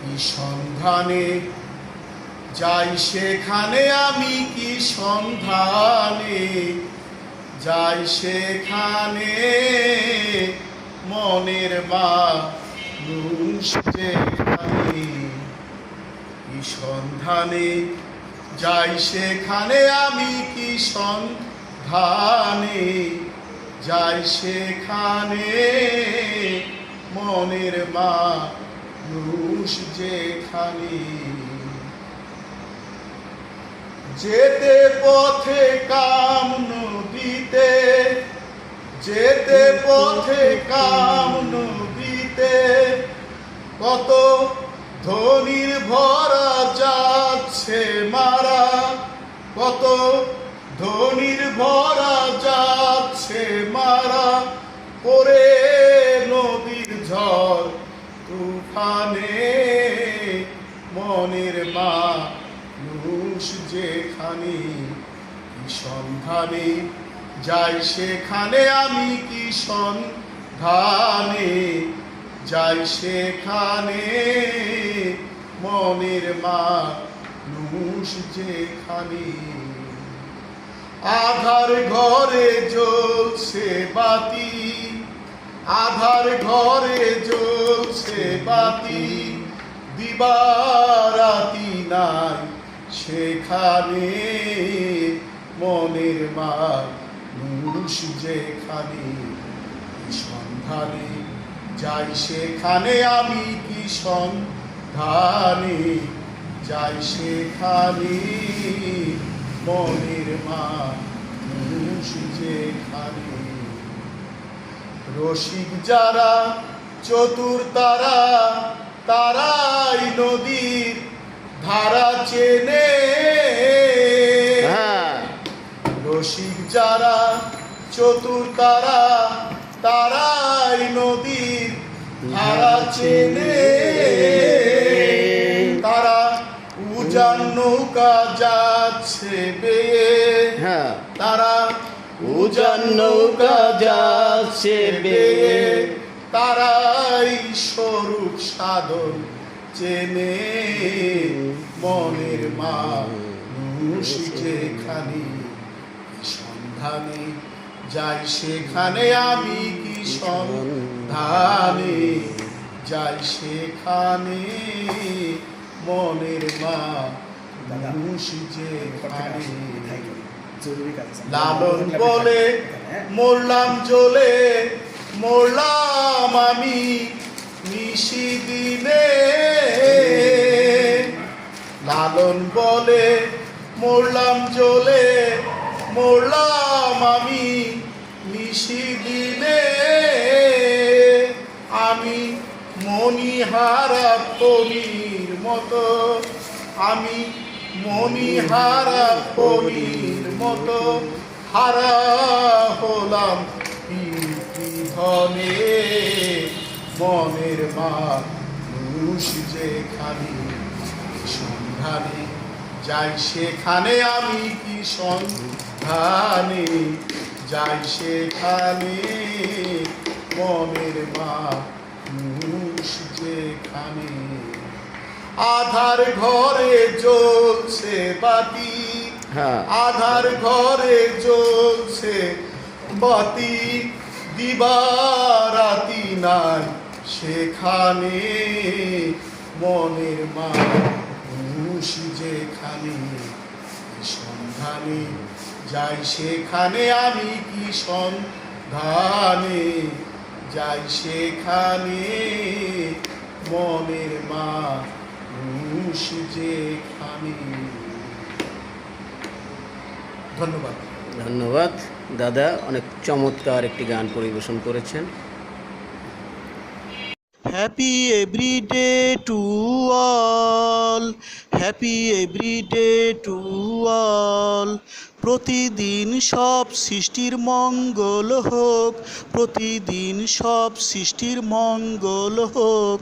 কি সন্ধানে, যাই সেখানে আমি কি সন্ধানে, যাই সেখানে মনের যেখানে। কি সন্ধানে, যাই সেখানে আমি কি সন্ধানে, যাই সেখানে মনের মানুষ যেখানে যেতে পথে কাম নদীতে, যেতে পথে কাম নদীতে, কত ধনির ভরা যাচ্ছে মারা, কত ধনির ভরা যাচ্ছে মারা পরে নদীর ঝড় তুফানে মনের মা মানুষ যেখানে সন্ধানে যাই সেখানে আমি কি সন্ধানে? যাই সেখানে মনের মা মানুষ যেখানে আধার ঘরে জ্বলছে বাতি। আধার ঘরে জ্বলছে বাতি, দিবারাতি নাই। সেখানে মনের মানুষ যেখানে সন্ধানে যাই, সেখানে আমি কি সন্ধানে যাই, সেখানে মনের মানুষ যেখানে রসিক যারা চতুর তারা তারাই নদীর ধারা চেনে। হ্যাঁ। রসিক যারা চতুর তারা তারাই নদীর ধারা চেনে। তারা উজান নৌকা যাচ্ছে বেয়ে। হ্যাঁ। তারা উজান নৌকা যাচ্ছে বেয়ে তারাই স্বরূপ সাধন চেনে মনের মানুষ যেখানে, সন্ধানে যাই সেখানে আমি কি সন্ধানে যাই সেখানে মনের মা মানুষ যেখানে। লালন বলে মরলাম জ্বলে মরলাম আমি নিশি দিনে। লালন বলে মরলাম জ্বলে মরলাম আমি নিশি দিনে। আমি মণিহারা ফণির মতো আমি মণিহারা ফণির মতো হারা হলাম ধনে মনের মানুষ যেখানে, সন্ধানে যাই সেখানে, আমি কি সন্ধানে যাই সেখানে? মনের মানুষ যেখানে আধার ঘরে জ্বলছে বাতি। হ্যাঁ। আধার ঘরে জ্বলছে বাতি। দিবারাতি নাই সেখানে মনের মা যেখানে সন্ধানে যাই সেখানে আমি কি সন্ধানে? যাই সেখানে মনের মা মানুষ যেখানে। ধন্যবাদ। ধন্যবাদ। দাদা অনেক চমৎকার একটি গান পরিবেশন করেছেন। Happy everyday to all happy everyday to all প্রতিদিন সব সৃষ্টির মঙ্গল হোক। প্রতিদিন সব সৃষ্টির মঙ্গল হোক।